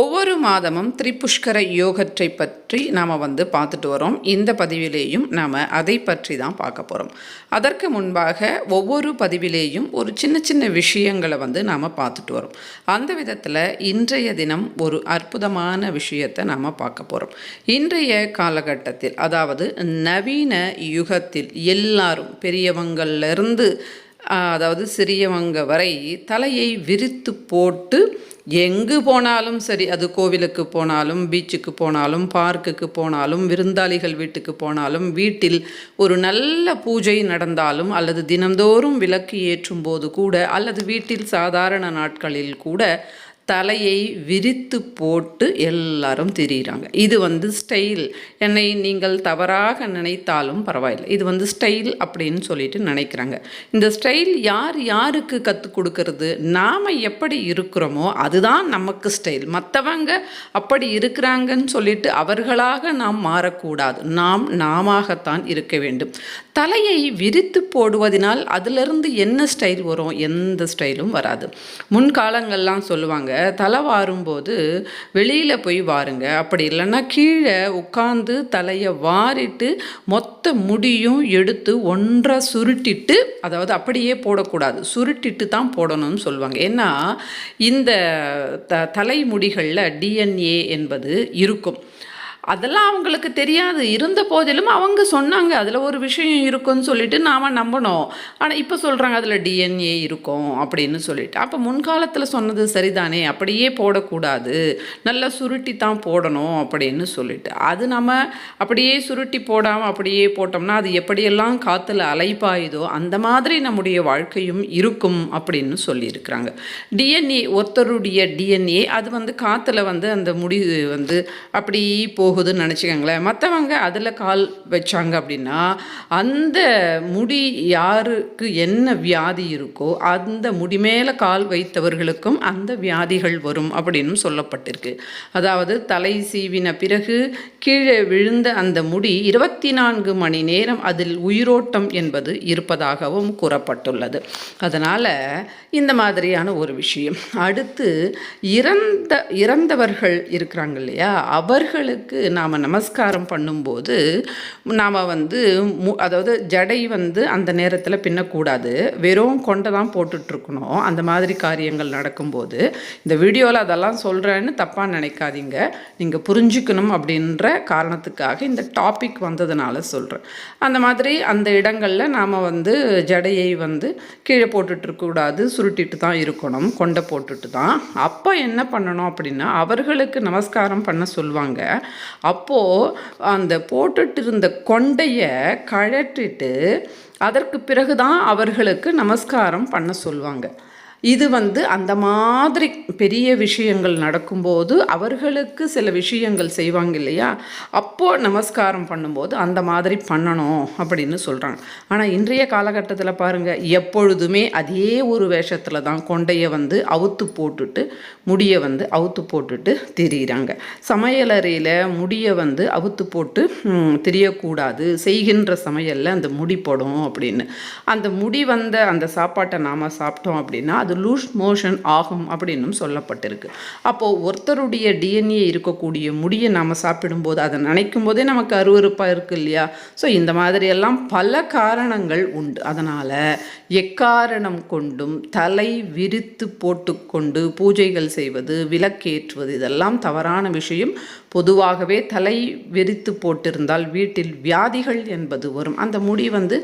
ஒவ்வொரு மாதமும் திரிபுஷ்கர யோகத்தை பற்றி நாம் வந்து பார்த்துட்டு வரோம். இந்த பதிவிலேயும் நாம் அதை பற்றி தான் பார்க்க போகிறோம் அதற்கு முன்பாக ஒவ்வொரு பதிவிலேயும் ஒரு சின்ன சின்ன விஷயங்களை வந்து நாம் பார்த்துட்டு வரோம். அந்த விதத்தில் இன்றைய தினம் ஒரு அற்புதமான விஷயத்தை நாம் பார்க்க போகிறோம் இன்றைய காலகட்டத்தில் அதாவது நவீன யுகத்தில் எல்லாரும் பெரியவங்கள்லேருந்து அதாவது சிறியவங்க வரை தலையை விரித்து போட்டு எங்கு போனாலும் சரி அது கோவிலுக்கு போனாலும் பீச்சுக்கு போனாலும் பார்க்குக்கு போனாலும் விருந்தாளிகள் வீட்டுக்கு போனாலும் வீட்டில் ஒரு நல்ல பூஜை நடந்தாலும் அல்லது தினந்தோறும் விளக்கு ஏற்றும் போது கூட அல்லது வீட்டில் சாதாரண நாட்களில் கூட தலையை விரித்து போட்டு எல்லாரும் திரியிறாங்க. இது வந்து ஸ்டைல் என்னை நீங்கள் தவறாக நினைத்தாலும் பரவாயில்லை. இது வந்து ஸ்டைல் அப்படின்னு சொல்லிட்டு நினைக்கிறாங்க. இந்த ஸ்டைல் யார் யாருக்கு கற்றுக் கொடுக்கறது? நாம் எப்படி இருக்கிறோமோ அதுதான் நமக்கு ஸ்டைல் மற்றவங்க அப்படி இருக்கிறாங்கன்னு சொல்லிட்டு அவர்களாக நாம் மாறக்கூடாது. நாம் நாமத்தான் இருக்க வேண்டும். தலையை விரித்து போடுவதனால் அதிலிருந்து என்ன ஸ்டைல் வரும்? எந்த ஸ்டைலும் வராது. முன்காலங்கள்லாம் சொல்லுவாங்க தலை வாரும்போது வெளியில் போய் வாருங்க. அப்படி இல்லைன்னா கீழே உட்காந்து தலையை வாரிட்டு மொத்த முடியும் எடுத்து ஒன்றை சுருட்டிட்டு அதாவது அப்படியே போடக்கூடாது. சுருட்டிட்டு தான் போடணும்னு சொல்லுவாங்க. ஏன்னா இந்த த தலைமுடிகளில் டிஎன்ஏ என்பது இருக்கும். அதெல்லாம் அவங்களுக்கு தெரியாது. இருந்த போதிலும் அவங்க சொன்னாங்க அதில் ஒரு விஷயம் இருக்குன்னு சொல்லிட்டு நாம் நம்பணும் ஆனால் இப்போ சொல்கிறாங்க அதில் டிஎன்ஏ இருக்கும் அப்படின்னு சொல்லிட்டு. அப்போ முன்காலத்தில் சொன்னது சரிதானே? அப்படியே போடக்கூடாது. நல்லா சுருட்டி தான் போடணும் அப்படின்னு சொல்லிட்டு. அது நம்ம அப்படியே சுருட்டி போடாமல் அப்படியே போட்டோம்னா அது எப்படியெல்லாம் காற்றுல அலைப்பாயுதோ அந்த மாதிரி நம்முடைய வாழ்க்கையும் இருக்கும் அப்படின்னு சொல்லியிருக்கிறாங்க. டிஎன்ஏ ஒருத்தருடைய டிஎன்ஏ அது வந்து காற்றுல வந்து அந்த முடி வந்து அப்படி போ போகுதுன்னு நினச்சிக்கோங்களேன். மற்றவங்க அதில் கால் வச்சாங்க அப்படின்னா அந்த முடி யாருக்கு என்ன வியாதி இருக்கோ அந்த முடி மேலே கால் வைத்தவர்களுக்கும் அந்த வியாதிகள் வரும் அப்படின்னு சொல்லப்பட்டிருக்கு. அதாவது தலை சீவின பிறகு கீழே விழுந்த அந்த முடி இருபத்தி நான்கு மணி நேரம் அதில் உயிரோட்டம் என்பது இருப்பதாகவும் கூறப்பட்டுள்ளது. அதனால் இந்த மாதிரியான ஒரு விஷயம். அடுத்து இறந்த இறந்தவர்கள் இருக்கிறாங்க இல்லையா? அவர்களுக்கு நாம் நமஸ்காரம் பண்ணும்போது நாம் வந்து மு அதாவது ஜடை வந்து அந்த நேரத்தில் பின்னக்கூடாது. வெறும் கொண்டை தான் போட்டுட்ருக்கணும். அந்த மாதிரி காரியங்கள் நடக்கும்போது. இந்த வீடியோவில் அதெல்லாம் சொல்கிறேன்னு தப்பாக நினைக்காதீங்க. நீங்கள் புரிஞ்சுக்கணும் அப்படின்ற காரணத்துக்காக இந்த டாபிக் வந்ததுனால சொல்கிறேன் அந்த மாதிரி அந்த இடங்களில் நாம் வந்து ஜடையை வந்து கீழே போட்டுட்ருக்கக்கூடாது. சுருட்டிட்டு தான் இருக்கணும். கொண்டை போட்டுட்டு தான். அப்போ என்ன பண்ணணும் அப்படின்னா அவர்களுக்கு நமஸ்காரம் பண்ண சொல்லுவாங்க அப்போது அந்த போட்டுட்டு இருந்த கொண்டையை கழற்றிட்டு அதற்கு பிறகு தான் அவர்களுக்கு நமஸ்காரம் பண்ண சொல்லுவாங்க இது வந்து அந்த மாதிரி பெரிய விஷயங்கள் நடக்கும்போது அவர்களுக்கு சில விஷயங்கள் செய்வாங்க இல்லையா? அப்போது நமஸ்காரம் பண்ணும்போது அந்த மாதிரி பண்ணணும் அப்படின்னு சொல்கிறாங்க ஆனால் இன்றைய காலகட்டத்தில் பாருங்கள் எப்பொழுதுமே அதே ஒரு வேஷத்தில் தான் கொண்டையை வந்து அவுத்து போட்டுட்டு முடியை வந்து அவுத்து போட்டுட்டு திரியிறாங்க. சமையலறையில் முடியை வந்து அவுத்து போட்டு தெரியக்கூடாது செய்கின்ற சமையலில் அந்த முடி போடும் அப்படின்னு. அந்த முடி வந்த அந்த சாப்பாட்டை நாம் சாப்பிட்டோம் அப்படின்னா அது லூஸ் மோஷன் ஆகும் அப்படின்னும் சொல்லப்பட்டிருக்கு. அப்போது ஒருத்தருடைய டிஎன்ஏ இருக்கக்கூடிய முடியை நாம் சாப்பிடும்போது அதை நினைக்கும் போதே நமக்கு அருவறுப்பாக இருக்குது இல்லையா? ஸோ இந்த மாதிரியெல்லாம் பல காரணங்கள் உண்டு. அதனால் எக்காரணம் கொண்டும் தலை விரித்து போட்டுக்கொண்டு பூஜைகள் செய்வது விளக்கேற்றுவது இதெல்லாம் தவறான விஷயம். பொதுவாகவே தலை விரித்து போட்டிருந்தால் வீட்டில் வியாதிகள் என்பது வரும். அந்த முடி வந்து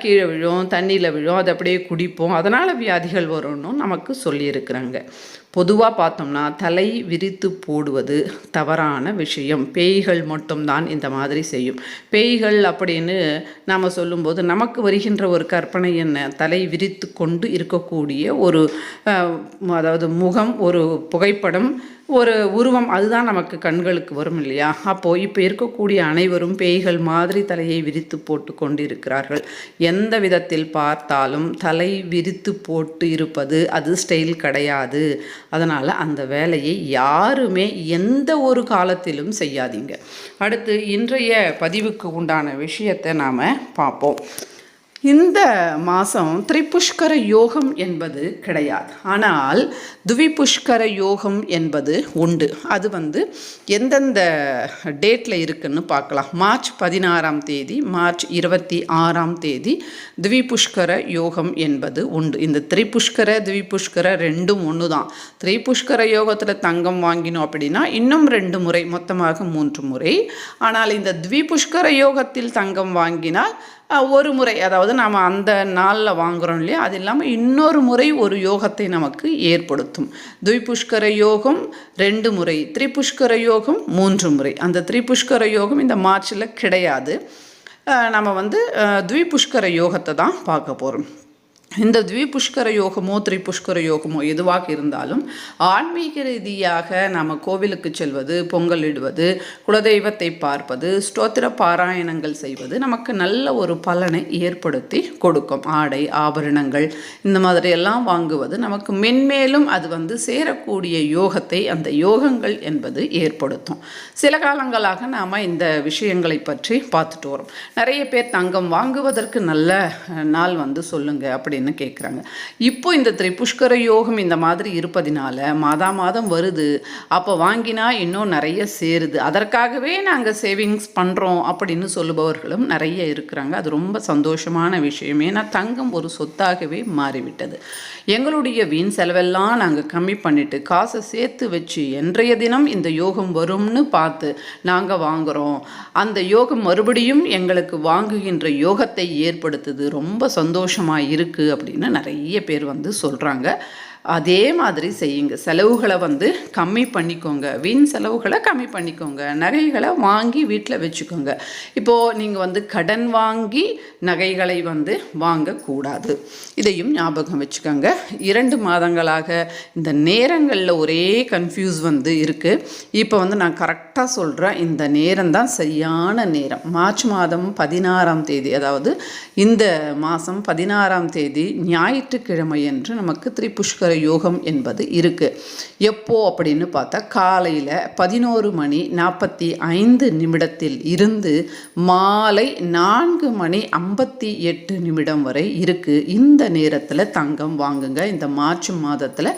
கீழே விழும் தண்ணியில் விழும் அதை அப்படியே குடிப்போம். அதனால் வியாதிகள் வரும்னு நமக்கு சொல்லியிருக்கிறாங்க. பொதுவாக பார்த்தோம்னா தலை விரித்து போடுவது தவறான விஷயம். பேய்கள் மட்டும்தான் இந்த மாதிரி செய்யும். பேய்கள் அப்படின்னு நாம் சொல்லும்போது நமக்கு வருகின்ற ஒரு கற்பனை என்ன? தலை விரித்து கொண்டு இருக்கக்கூடிய ஒரு அதாவது முகம் ஒரு புகைப்படம் ஒரு உருவம் அதுதான் நமக்கு கண்களுக்கு வரும் இல்லையா? அப்போது இப்போ இருக்கக்கூடிய அனைவரும் பேய்கள் மாதிரி தலையை விரித்து போட்டு கொண்டு இருக்கிறார்கள் எந்த விதத்தில் பார்த்தாலும் தலை விரித்து போட்டு இருப்பது அது ஸ்டைல் கிடையாது. அதனால் அந்த வேலையை யாருமே எந்த ஒரு காலத்திலும் செய்யாதீங்க. அடுத்து இன்றைய பதிவுக்கு உண்டான விஷயத்தை நாம் பார்ப்போம். இந்த மாதம் திரிபுஷ்கர யோகம் என்பது கிடையாது. ஆனால் துவிபுஷ்கர யோகம் என்பது உண்டு. அது வந்து எந்தெந்த டேட்டில் இருக்குன்னு பார்க்கலாம். மார்ச் பதினாறாம் தேதி மார்ச் இருபத்தி ஆறாம் தேதி துவிபுஷ்கர யோகம் என்பது உண்டு. இந்த திரிபுஷ்கர துவிபுஷ்கர ரெண்டும் ஒன்று தான் திரிபுஷ்கர யோகத்தில் தங்கம் வாங்கினோம் அப்படின்னா இன்னும் ரெண்டு முறை மொத்தமாக மூன்று முறை. ஆனால் இந்த துவிபுஷ்கர யோகத்தில் தங்கம் வாங்கினால் ஒரு முறை அதாவது நாம் அந்த நாளில் வாங்குறோம் இல்லையா? அது இல்லாமல் இன்னொரு முறை ஒரு யோகத்தை நமக்கு ஏற்படுத்தும். துவிபுஷ்கர யோகம் ரெண்டு முறை திரிபுஷ்கர யோகம் மூன்று முறை. அந்த திரிபுஷ்கர யோகம் இந்த மார்ச்சில் கிடையாது. நம்ம வந்து துய்புஷ்கர துவிபுஷ்கர யோகத்தை தான் பார்க்க போகிறோம் இந்த த்விபுஷ்கர யோகமோ திரிபுஷ்கர யோகமோ எதுவாக இருந்தாலும் ஆன்மீக ரீதியாக நாம் கோவிலுக்கு செல்வது பொங்கல் இடுவது குலதெய்வத்தை பார்ப்பது ஸ்தோத்திர பாராயணங்கள் செய்வது நமக்கு நல்ல ஒரு பலனை ஏற்படுத்தி கொடுக்கும். ஆடை ஆபரணங்கள் இந்த மாதிரி எல்லாம் வாங்குவது நமக்கு மென்மேலும் அது வந்து சேரக்கூடிய யோகத்தை அந்த யோகங்கள் என்பது ஏற்படுத்தும். சில காலங்களாக நாம் இந்த விஷயங்களை பற்றி பார்த்துட்டு வரோம். நிறைய பேர் தங்கம் வாங்குவதற்கு நல்ல நாள் வந்து சொல்லுங்கள் அப்படின்னு கேட்குறாங்க இப்போ இந்த திரிபுஷ்கர யோகம் இந்த மாதிரி இருப்பதினால மாதா மாதம் வருது. அப்போ வாங்கினா இன்னும் நிறைய சேருது. அதற்காகவே நாங்கள் சேவிங்ஸ் பண்ணுறோம் அப்படின்னு சொல்லுபவர்களும் நிறைய இருக்கிறாங்க. அது ரொம்ப சந்தோஷமான விஷயம். ஏன்னா தங்கம் ஒரு சொத்தாகவே மாறிவிட்டது. எங்களுடைய வீண் செலவெல்லாம் நாங்கள் கம்மி பண்ணிட்டு காசை சேர்த்து வச்சு என்றைய தினம் இந்த யோகம் வரும்னு பார்த்து நாங்கள் வாங்குகிறோம் அந்த யோகம் மறுபடியும் எங்களுக்கு வாங்குகின்ற யோகத்தை ஏற்படுத்துது. ரொம்ப சந்தோஷமாக இருக்குது அப்படின்னு நிறைய பேர் வந்து சொல்கிறாங்க அதே மாதிரி செய்யுங்க. செலவுகளை வந்து கம்மி பண்ணிக்கோங்க. வீண் செலவுகளை கம்மி பண்ணிக்கோங்க. நகைகளை வாங்கி வீட்டில் வச்சுக்கோங்க. இப்போது நீங்கள் வந்து கடன் வாங்கி நகைகளை வந்து வாங்கக்கூடாது. இதையும் ஞாபகம் வச்சுக்கோங்க. இரண்டு மாதங்களாக இந்த நேரங்களில் ஒரே கன்ஃபியூஸ் வந்து இருக்குது இப்போ வந்து நான் கரெக்டாக சொல்கிறேன் இந்த நேரம் தான் சரியான நேரம். மார்ச் மாதம் பதினாறாம் தேதி அதாவது இந்த மாதம் பதினாறாம் தேதி ஞாயிற்றுக்கிழமை என்று நமக்கு திரிபுஷ்கர யோகம் என்பது இருக்குது எப்போ அப்படின்னு பார்த்தா காலையில் பதினோரு மணி நாற்பத்தி ஐந்து நிமிடத்தில் இருந்து மாலை நான்கு மணி ஐம்பத்தி எட்டு நிமிடம் வரை இருக்குது இந்த நேரத்தில் தங்கம் வாங்குங்க. இந்த மார்ச் மாதத்தில்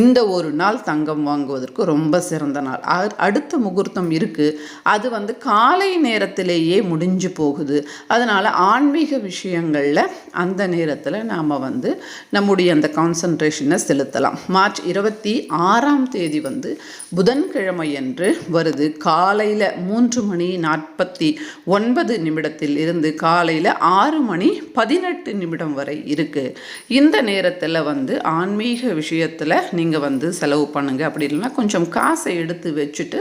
இந்த ஒரு நாள் தங்கம் வாங்குவதற்கு ரொம்ப சிறந்த நாள். அடுத்த முகூர்த்தம் இருக்குது அது வந்து காலை நேரத்திலேயே முடிஞ்சு போகுது. அதனால் ஆன்மீக விஷயங்களில் அந்த நேரத்தில் நாம் வந்து நம்முடைய அந்த கான்சன்ட்ரேஷனை செலுத்தலாம். மார்ச் இருபத்தி ஆறாம் தேதி வந்து புதன்கிழமை என்று வருது. காலையில் மூன்று மணி நாற்பத்தி ஒன்பது நிமிடத்தில் இருந்து காலையில் ஆறு மணி பதினெட்டு நிமிடம் வரை இருக்குது இந்த நேரத்தில் வந்து ஆன்மீக விஷயத்தில் நீங்கள் வந்து செலவு பண்ணுங்க. அப்படி இல்லைன்னா கொஞ்சம் காசை எடுத்து வச்சுட்டு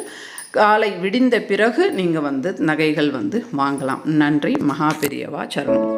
காலை விடிந்த பிறகு நீங்கள் வந்து நகைகள் வந்து வாங்கலாம். நன்றி. மகா பெரியவா சரணம்.